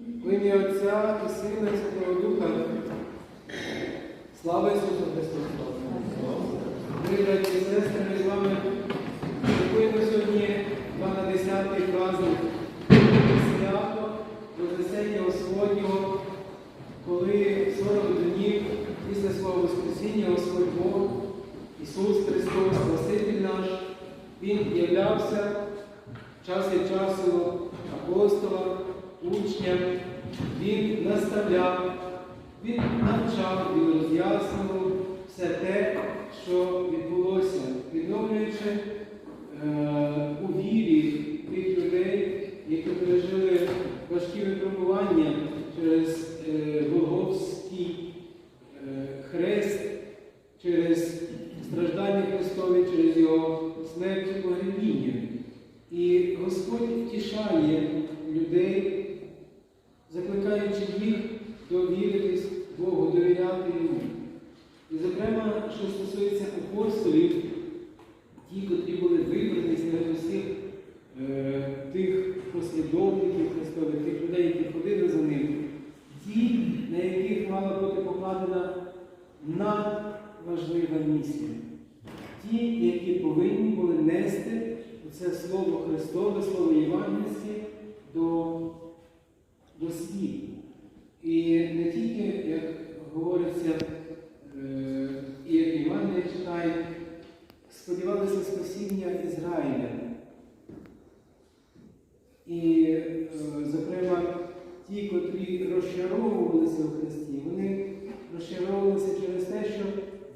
В ім'я Отця і Сина і Святого Духа. Слава Ісусу Христу! Дорогі і сестри, ми з вами святкуємо сьогодні 12-й праздник свято Вознесення Господнього, коли 40 днів після свого Воскресіння Господь Бог, Ісус Христос, Спаситель наш, Він являвся час від часу апостолам, учням, Він наставляв, Він навчав, Він роз'яснював все те, що відбулося, відновлюючи е, у вірі тих людей, які пережили важкі випробування через е, Голгофський е, хрест, через страждання Христові, через Його смерть і погребіння. І Господь втішає людей, закликаючи їх довіритись Богу, довіряти Йому. І, зокрема, що стосується апостолів, ті, котрі були вибрані серед усіх е, тих послідовників Христових, тих людей, які ходили за ним, ті, на яких мала бути покладена надважлива місія. Ті, які повинні були нести це Слово Христове, Слово Євангельське до, світу. І не тільки, як говориться, е, і як Євангелія читає, сподівалися спасіння Ізраїля. І, е, зокрема, ті, котрі розчаровувалися у Христі, вони розчаровувалися через те, що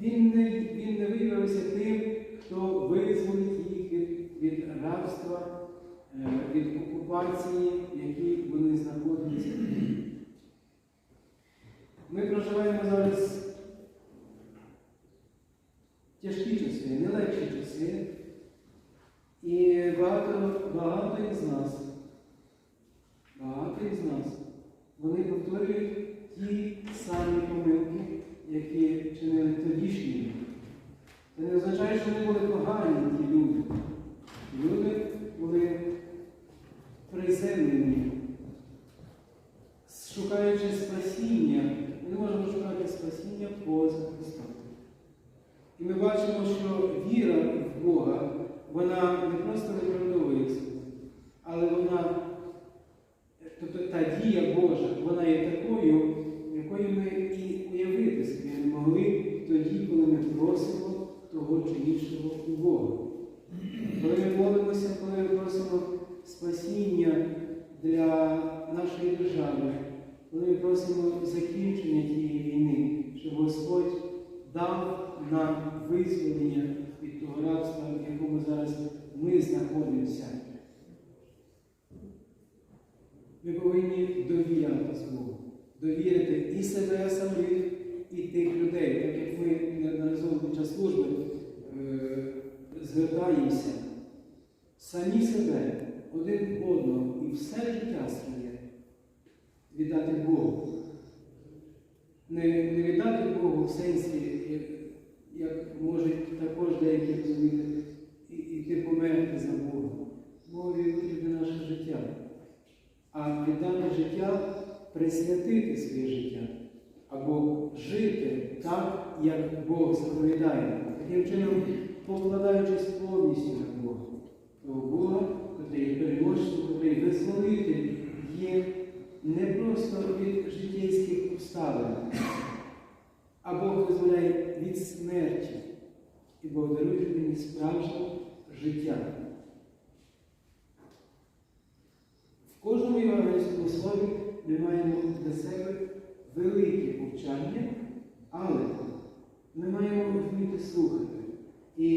Він не, він не виявився тим, хто визволить їх від, від рабства, е, від окупації, в якій вони знаходилися. Ми проживаємо зараз тяжкі часи, нелегші часи. І багато, багато із нас, багато із нас, вони повторюють ті самі помилки, які чинили тодішні. люди. Це не означає, що вони були погані, ті люди. Люди були приземлені, шукаючи спасіння, ми не можемо шукати спасіння поза Христом. І ми бачимо, що віра в Бога, вона не просто виправдовується, але вона, тобто та дія Божа, вона є такою, якою ми і уявити собі не могли тоді, коли ми просимо того чи іншого у Бога. Коли ми молимося, коли ми просимо спасіння для нашої держави, ми просимо закінчення тієї війни, щоб Господь дав нам визволення від того рабства, в якому зараз ми знаходимося. Ми повинні довіряти Богу, довірити і себе самих, і тих людей, так як ми неодноразово під час служби е, звертаємося, самі себе, один одного і все життя своє віддати Богу. Не, не віддати Богу в сенсі, як, як можуть також деякі розуміти, і, іти померти за Бога. Богові потрібне наше життя. А віддати життя присвятити своє життя або жити так, як Бог заповідає, таким чином покладаючись повністю на Бога. Того Бога, є переможцем, який визволитель є не просто від життєйських обставин, а Бог визволяє від смерті і Бог дарує людині справжнє життя. В кожному євангельському слові ми маємо для себе велике повчання, але ми маємо вміти слухати. І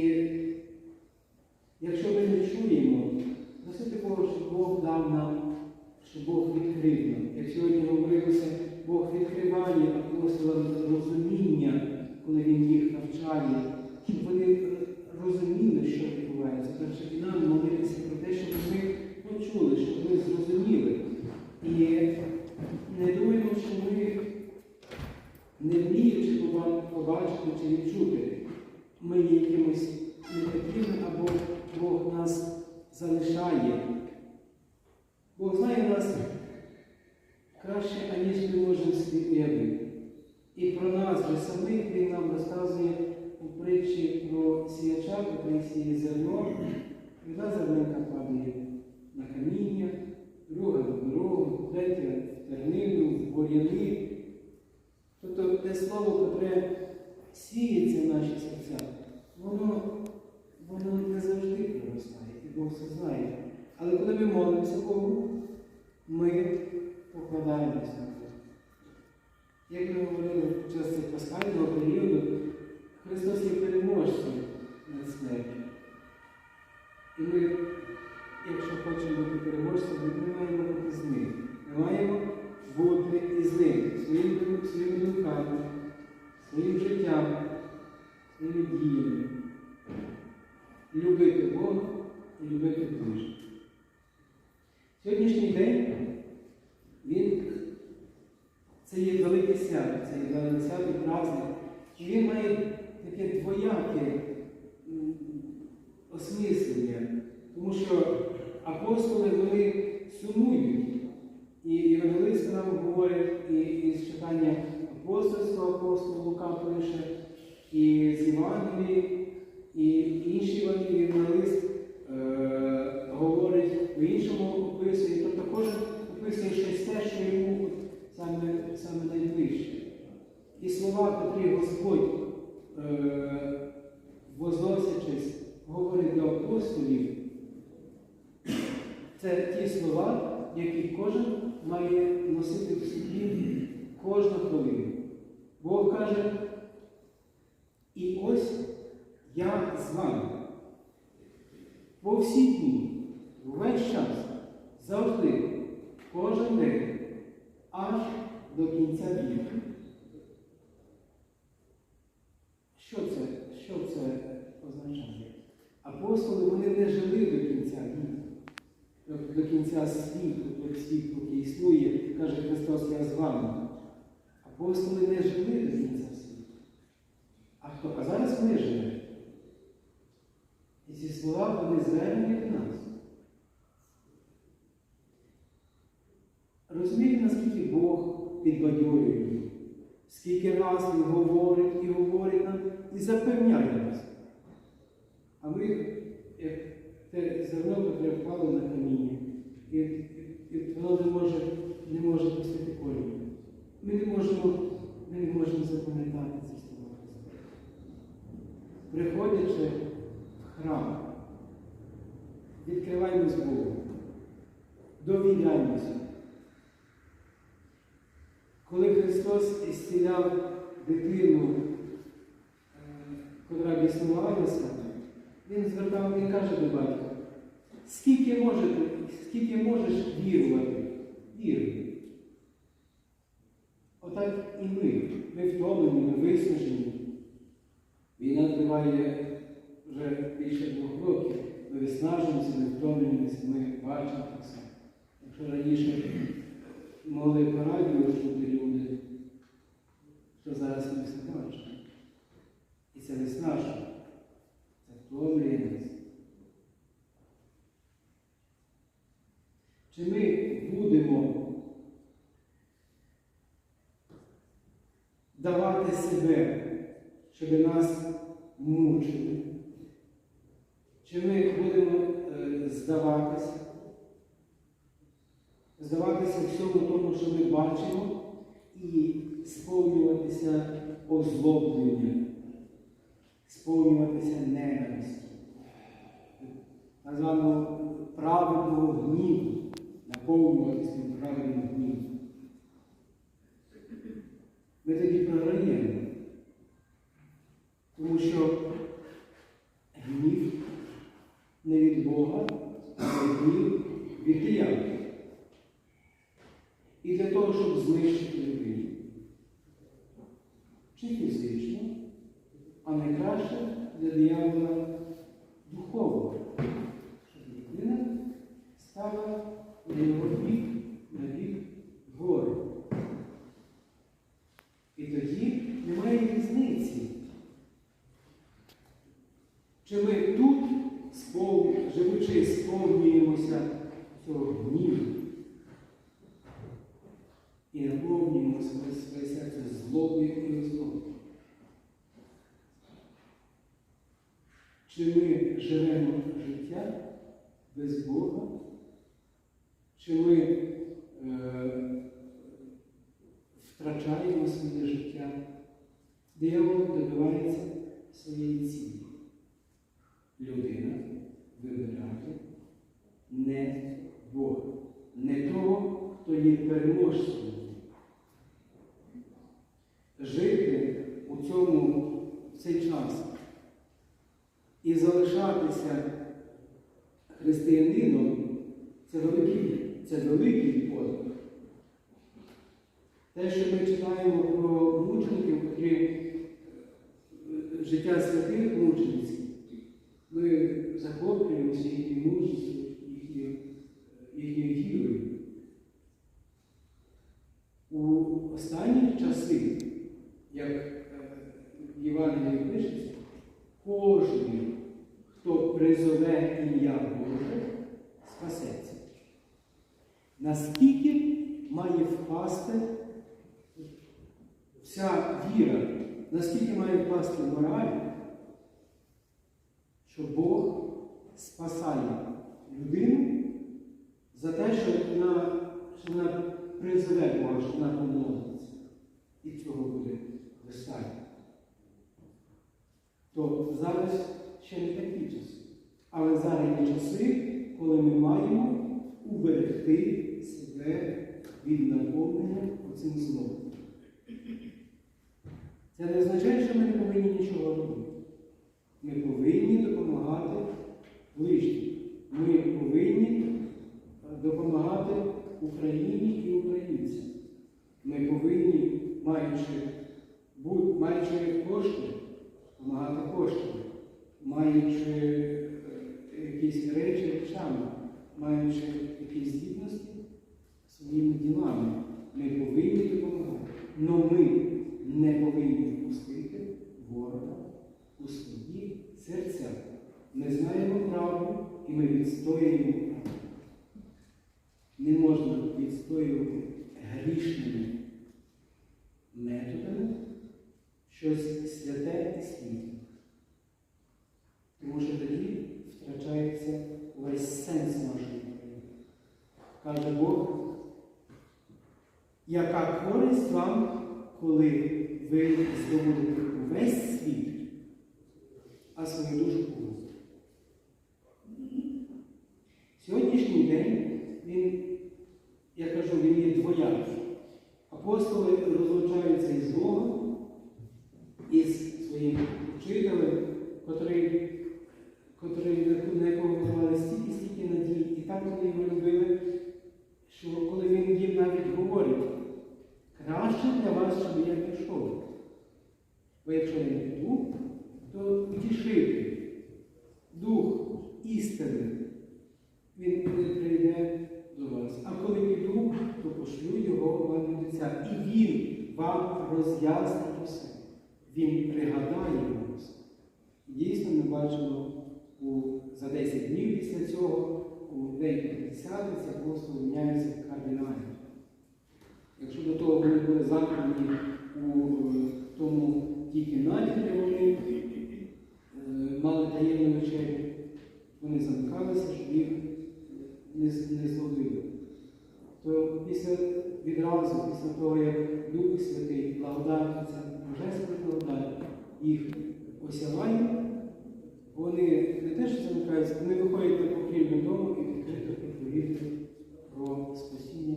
якщо ми не чуємо, просити Бога, щоб Бог дав нам, щоб Бог відкрив нам. Як сьогодні говорилося, Бог відкриває апостолам розуміння, коли Він їх навчає, щоб вони розуміли, що відбувається. Перше і нам молитися про те, щоб ми почули, щоб ми зрозуміли. І не думаємо, що ми, не вміючи побачити чи відчути, ми є якимось негативним або Бог нас краще, аніж ми можемо собі. І про нас же самих він нам розказує у притчі про сіяча, який сіє зерно. І одна падає на каміння, друга на дорогу, третя в тернину, в бур'яни. Тобто те слово, яке сіється в наші серця, воно, воно не завжди проростає, і Бог це знає. Але коли ми молимося Богу, ми покладаємося на Бога. Як ми говорили під час цього періоду, Христос є переможцем над смертю. І ми, якщо хочемо бути переможцями, ми маємо бути з ним. Ми маємо бути із ним, своїм, своїми думками, своїм життям, своїми діями. Любити Бога і любити ближнього. Сьогоднішній день він це є велике свято, це є велике свято праздник. І він має таке двояке осмислення, тому що апостоли вони сумують. І Євангелист нам говорить і із читання апостольства, апостол Лука пише, і з Євангелії, і інший євангелист е, говорить по-іншому описує, тобто кожен описує щось те, що йому саме, саме найближче. І слова, котрі Господь, е, возносячись, говорить до апостолів, це ті слова, які кожен має носити в собі кожну хвилину. Бог каже, і ось я з вами. По всі дні, весь час, завжди, кожен день, аж до кінця віку. Що це, що це означає? Апостоли вони не жили до кінця віку, до кінця світу, як світ поки існує, каже Христос, я з вами. Апостоли не жили до кінця світу. А хто? А зараз ми живемо. І ці слова вони звернені до нас. Розумієте, наскільки Бог підбадьорює їх? Скільки раз Він говорить і говорить нам і запевняє нас. А ми, як те зерно, яке впало на каміння, і, і, воно не може, не може пустити коріння. Ми не можемо, ми не можемо запам'ятати ці слова. Приходячи в храм, відкриваємось Богу, довіряємося. Коли Христос ісціляв дитину, яка біснувалася, Він звертав, Він каже до батька, скільки, може, скільки можеш вірувати? Віруй. Отак і ми. Ми втомлені, ми виснажені. Війна триває вже більше двох років. Ми виснажуємося, ми втомлені, ми бачимо це. Якщо раніше могли по радіо чути люди, то зараз ми все бачимо. І це виснажує. Це втомлює нас. Чи ми будемо давати себе, щоб нас мучили? Чи ми будемо е, здаватися? Здаватися всьому тому, що ми бачимо, і сповнюватися озлоблення, сповнюватися ненавистю, названо праведного гніву, наповнюватися праведним гнівом. Ми тоді програємо, тому що гнів не від Бога, а гнів від диявола. І для того, щоб знищити людину. Чи фізично, а найкраще для диявола духовно, щоб людина стала на його бік, на бік гору. І тоді немає різниці. Чи ми тут, живучи, сповнюємося цього гніву? І наповнюємо своє, своє серце злобою і ознобою? Чи ми живемо життя без Бога? Чи ми е, втрачаємо своє життя? Диявол добивається своєї цілі. Людина вибирає не Бога, не того, хто є переможцем. Жити у цьому в цей час і залишатися християнином це великий, це великий подвиг. Те, що ми читаємо про мучеників, котрі е, життя святих мучениців, ми захоплюємося їхньою мужністю, їхньою, вірою. У останні часи, як е, в Євангелії пишеться, кожен, хто призове ім'я Боже, спасеться. Наскільки має впасти вся віра, наскільки має впасти мораль, що Бог спасає людину за те, що вона, що вона призове Бога, що вона помолиться. І цього буде достатньо. То зараз ще не такі часи. Але зараз є часи, коли ми маємо уберегти себе від наповнення оцим злом. Це не означає, що ми не повинні нічого робити. Ми повинні допомагати ближнім. Ми повинні допомагати Україні і українцям. Ми повинні, маючи, маючи кошти, допомагати коштами, маючи е, якісь речі речами, маючи якісь здібності ділами. Ми повинні допомагати. Но ми не повинні впустити ворога у свої серця. Ми знаємо правду і ми відстоюємо правду. Не можна відстоювати грішними методами щось святе і світле. Тому що тоді втрачається весь сенс нашої країни. Каже Бог, яка користь вам, коли ви здобудете увесь світ, а свою душу погубите? Сьогоднішній день він, я кажу, він є двоякий. Апостоли розлучаються із Богом, із своїм вчителем, котрий, котрий, на якого давали стільки, стільки надій, і так вони його любили, що коли він їм навіть говорить, краще для вас, щоб я пішов. Бо якщо я не піду, то утішити дух істини, він не прийде до вас. А коли піду, то пошлю його вам від Отця. І він вам роз'яснить усе. Він пригадає. І дійсно ми бачимо у, за 10 днів після цього у деяких десятиці апостоли міняються кардинально. Якщо до того вони були закладені у е, тому тій кімнаті, де вони е, мали таємну вечерю, вони замикалися, щоб їх не, з- не зловили. То після відразу, після того, як Дух Святий, благодать, ця божественна благодать їх осяває, вони не те, що замикаються, вони виходять на покрівлю дому і відкрито проповідують про спасіння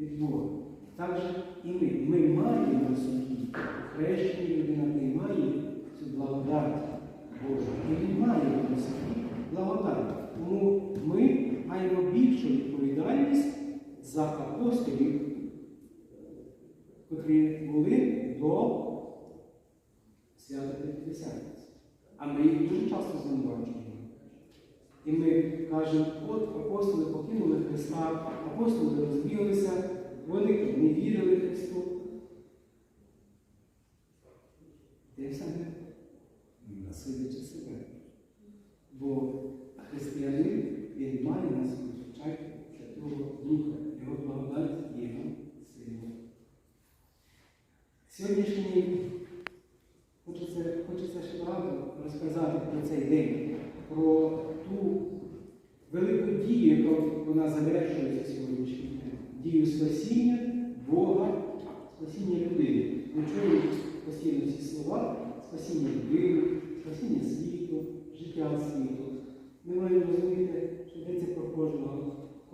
від Бога. Так же і ми. Ми маємо собі, хрещені людина приймає цю благодать Божу. І він має на собі благодать. Тому ми маємо більшу відповідальність за апостолів, котрі були до свята П'ятдесятниці. А ми їх дуже часто звинувачуємо. І ми кажемо, от апостоли покинули Христа, апостоли розбіглися, вони не вірили Христу. Те саме судячи себе. Бо християнин він має нас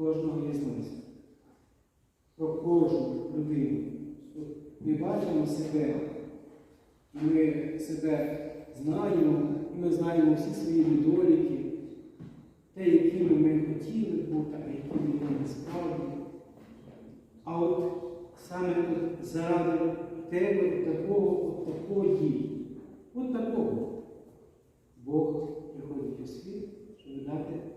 кожного із нас, про кожну людину. Ми бачимо себе, ми себе знаємо, і ми знаємо всі свої недоліки, те, якими ми хотіли бути, а якими ми насправді. А от саме заради тебе такого, от такої, от такого Бог приходить у світ, щоб дати.